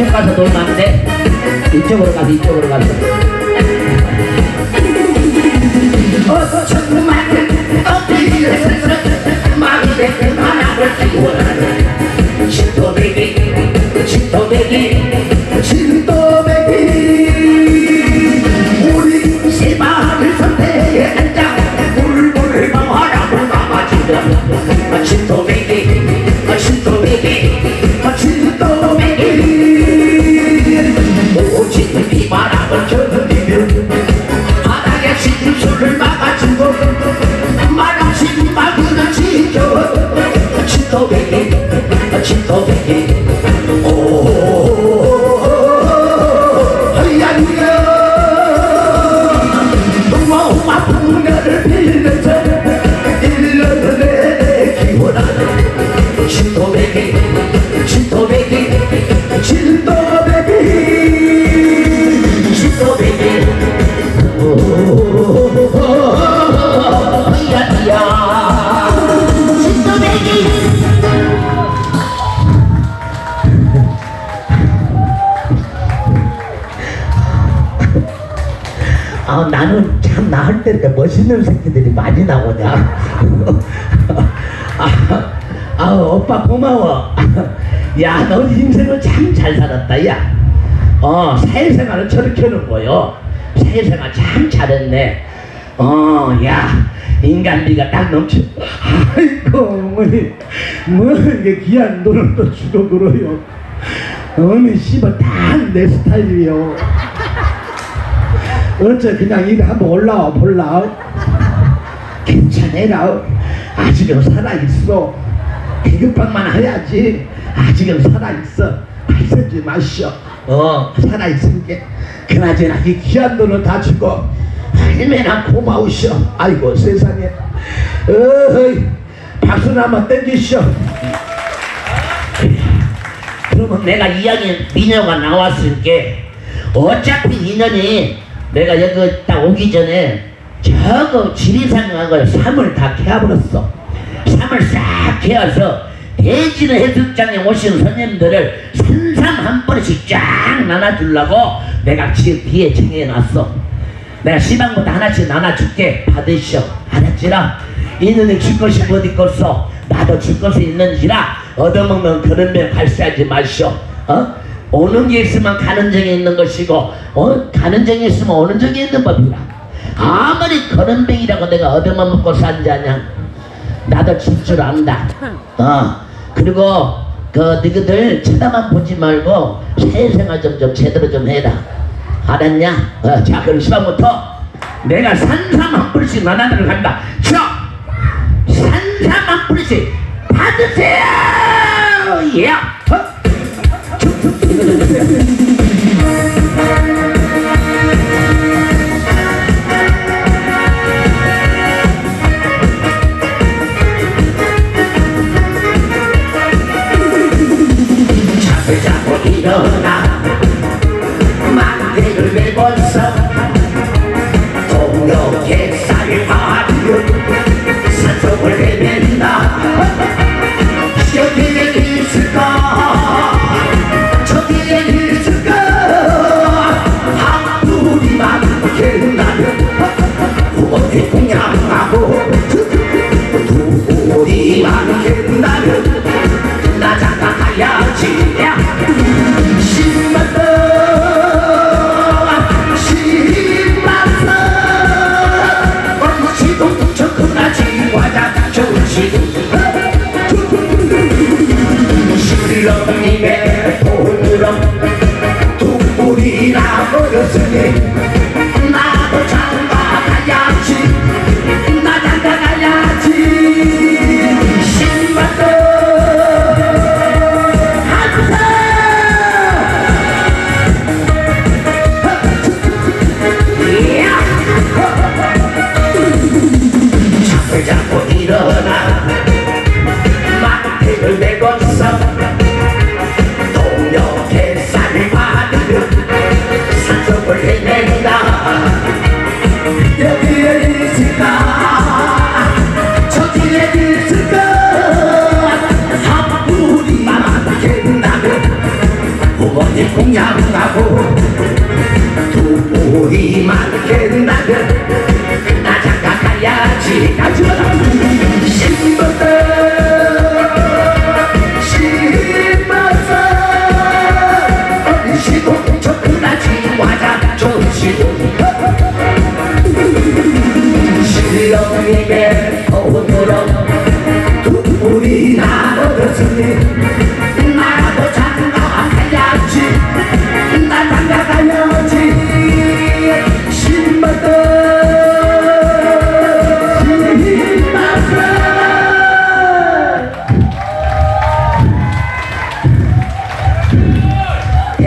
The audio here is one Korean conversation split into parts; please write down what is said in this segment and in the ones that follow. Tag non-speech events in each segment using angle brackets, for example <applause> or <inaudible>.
이쪽 가서 놀면 안 돼? 이쪽으로 가서 이쪽으로 가서 어서 천만 어디에서 마음에 하나를 기원하는 신토백이 신토백이 아 나는 참나할때 이렇게 멋있는 새끼들이 많이 나오냐. <laughs> 아, 아 오빠 고마워. <laughs> 야 너 인생을 참 잘 살았다 야 어 사회생활을 저렇게 하는 거요. 사회생활 참 잘했네. 어 야 인간미가 딱 넘쳐. 아이고 어머니 뭐 이게 귀한 돈을 또 주고 그러요. 어머니 씨발 다 내 스타일이요 어째 그냥 이리 한번 올라와 볼라 괜찮아라. 아직은 살아있어. 비급박만 해야지. 아직은 살아있어. 발세지 마시오. 어 살아있으니까 그나저나 이 귀한 돈을 다 주고 얼마나 고마우시오. 아이고 세상에. 어이 박수나 한번 땡기시오. 그러면 내가 이야기 미녀가 나왔으니까 어차피 인연이 내가 여기 딱 오기 전에 저거 지리산강을 삼을 다 캐버렸어. 삼을 싹 캐어서 대진 해수장에 오신 손님들을 산삼 한 번씩 쫙 나눠주려고 내가 지금 뒤에 정해놨어. 내가 시방부터 하나씩 나눠줄게. 받으시오 알았지라? 있는 줄 것이 어디 있겠어? 나도 줄 것이 있는지라 얻어먹는 그런 면 발사하지 마시오. 어? 오는 게 있으면 가는 정이 있는 것이고 어? 가는 정이 있으면 오는 정이 있는 법이라 아무리 그런 병이라고 내가 얻어먹고 산자냐 나도 줄 줄 안다 어 그리고 그 너희들 쳐다만 보지 말고 사회생활 좀, 좀 제대로 좀 해라 알았냐? 어, 자 그럼 시방부터 내가 산삼 한 뿌리씩 나눠들 간다 자 산삼 한 뿌리씩 받으세요 예 어? すいません。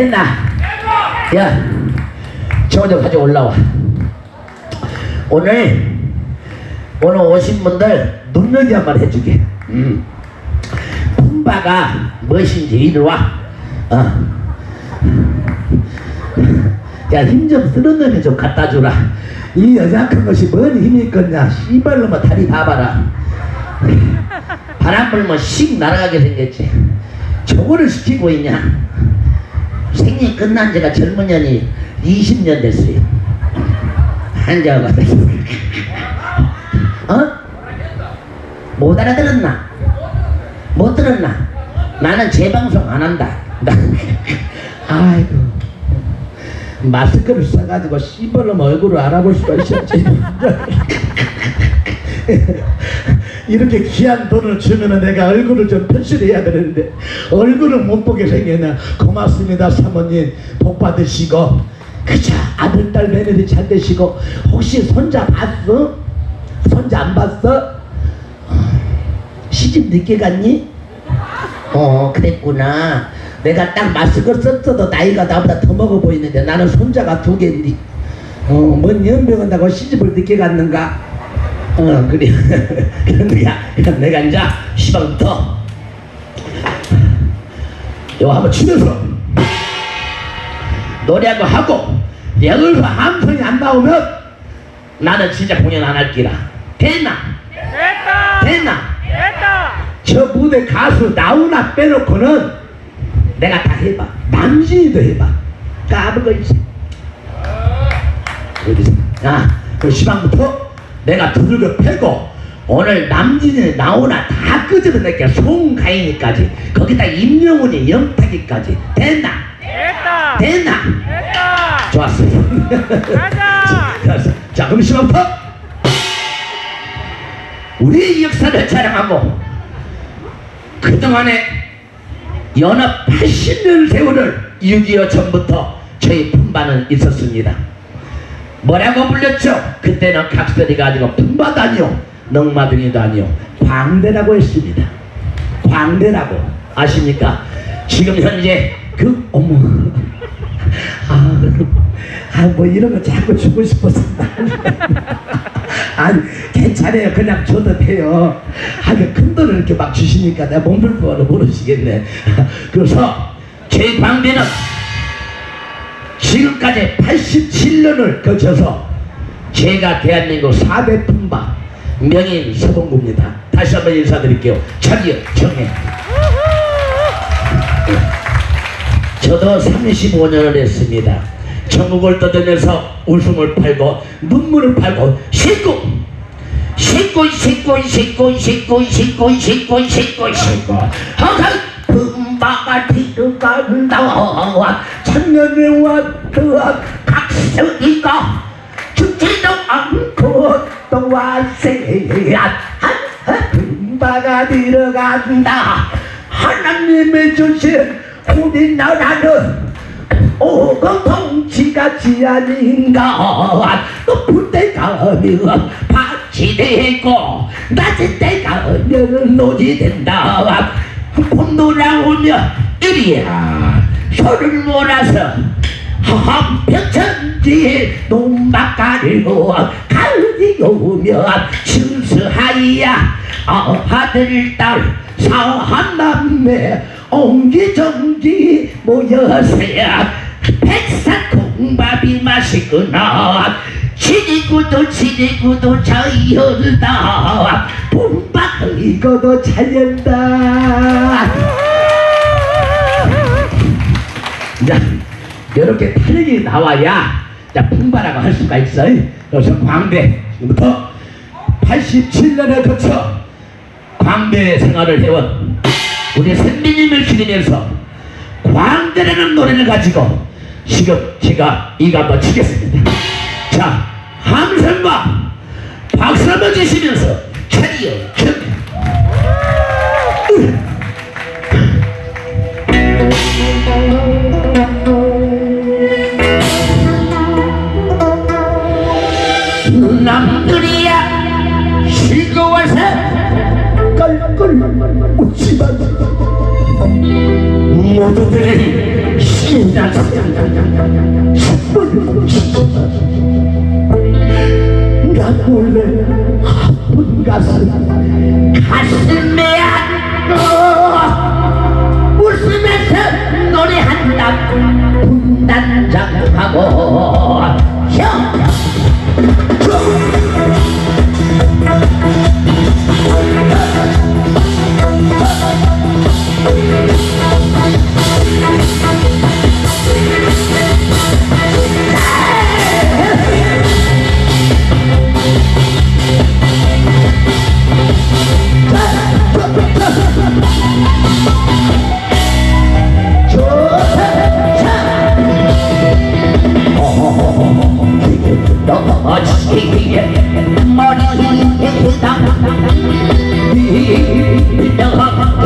됐나? 야, 좀 가져 올라와. 오늘 오늘 오신 분들 눈여기 한번 해주게. 음. 품바가 무엇인지 이리 와. 어. 야, 힘 좀 쓰는 놈이 좀 갖다 주라. 이 여자 큰 것이 뭔 힘이 있겠냐. 씨발로만 다리 봐봐라. 바람 불면 씩 날아가게 생겼지. 저거를 시키고 있냐. 생이 끝난 지가 젊은 년이 20년 됐어요. 한자가 어? 못 알아들었나? 못 들었나? 나는 재방송 안 한다. 나- <laughs> 아이고. 마스크를 써가지고 씨발로 얼굴을 알아볼 수가 있었지. <laughs> 이렇게 귀한 돈을 주면은 내가 얼굴을 좀 편실해야 되는데 얼굴을 못 보게 생겼네. 고맙습니다 사모님. 복 받으시고. 그저 아들 딸 며느리 잘 되시고. 혹시 손자 봤어? 손자 안 봤어? 시집 늦게 갔니? 어 그랬구나. 내가 딱 마스크 썼어도 나이가 나보다 더 먹어 보이는데 나는 손자가 두 개인데. 어 뭔 연병한다고 시집을 늦게 갔는가 어 그래 <laughs> 그러니까 내가 이제 시방부터 이거 한번 치면서 노래하고 하고 여기서 함성이 안 나오면 나는 진짜 공연 안 할기라 됐나? 됐다! 됐나? 됐다! 저 무대 가수 나오나 빼놓고는 내가 다 해봐. 남진이도 해봐. 있어. 어디서? 야, 그 시방부터 내가 두들겨 패고 오늘 남진이 나오나 다 끄집어낼게 송가인이까지 거기다 임영훈이 영탁이까지 됐나? 됐다! 됐나? 됐다! 좋았어. 가자! <laughs> 좋았어. 자, 그럼 시방부터 우리의 역사를 자랑하고 그동안에 연합 80년 세월을 6.25 전부터 저희 품바는 있었습니다. 뭐라고 불렸죠? 그때는 각설이가 아니고 품바도 아니요 넉마둥이도 아니요 광대라고 했습니다. 광대라고 아십니까? 지금 현재 그 어머 <laughs> 아, 아, 뭐 이런 거 자꾸 주고 싶어서. <laughs> 아니, 괜찮아요. 그냥 줘도 돼요. 아, 그큰 돈을 이렇게 막 주시니까 내가 몸둘 거를 모르시겠네. <laughs> 그래서 제 광대는 지금까지 87년을 거쳐서 제가 대한민국 4대 품바 명인 서동구입니다. 다시 한번 인사드릴게요. 자기요, 정해. 저도 35년을 했습니다. 전국을 떠다녀서 웃음을 팔고 눈물을 팔고 싣고 싣고 싣고 싣고 싣고 싣고 싣고 싣고 싣고 항상 금바가 들어간다와 천년에 왔던 각설이가 죽지도 않고 또 와세야 금바 나라가 들어간다. 하나님의 주신 우리나라는 오공통치같이 아닌가 높을 때 가면 밭이 되고 낮은 때 가면 노지 된다 봄 돌아오면 이리야 소를 몰아서 한평천지에 농막 가리고 가을이 오면 순수하야. 아들 딸 사한남매 옹기종기 모여서야. 백사 콩밥이 맛있구나 지리구도 지리구도 저이었다 봄밥 이거도 잘연다 자, 이렇게 탄력이 나와야 자, 풍바라고 할 수가 있어. 그래서 광대 지금부터 87년에 거쳐 광대 생활을 해온 우리 선배님을 기리면서 광대라는 노래를 가지고 지금 제가 이거 한번 치겠습니다. 자, 함성과 박수 한번 주시면서 차리어 춤. 남들이야 즐거워서 깔깔 웃지만 모두들이 신나서 나 몰래 아픈 가슴 가슴에 안고 웃으면서 노래한다 분단장하고 형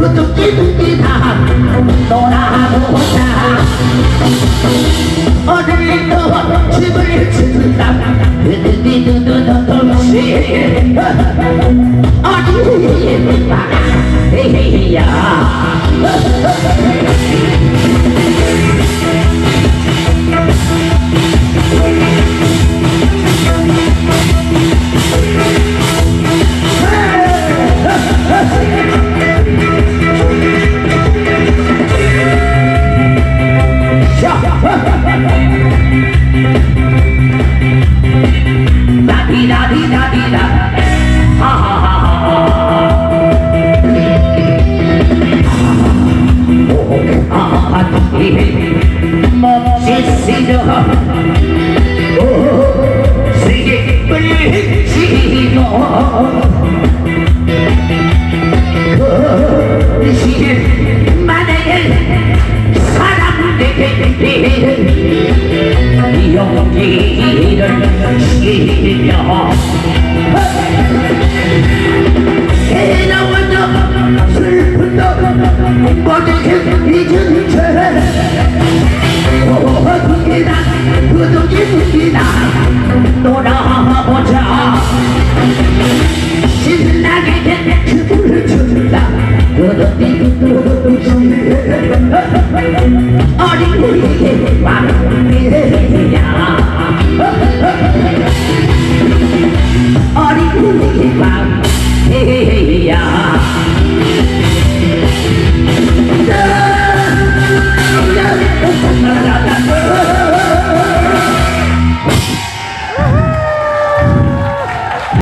그둥지둥지다 놀아보자 오늘도 춤을 춘다 드드드드드드드시 어디 봐라 나디나디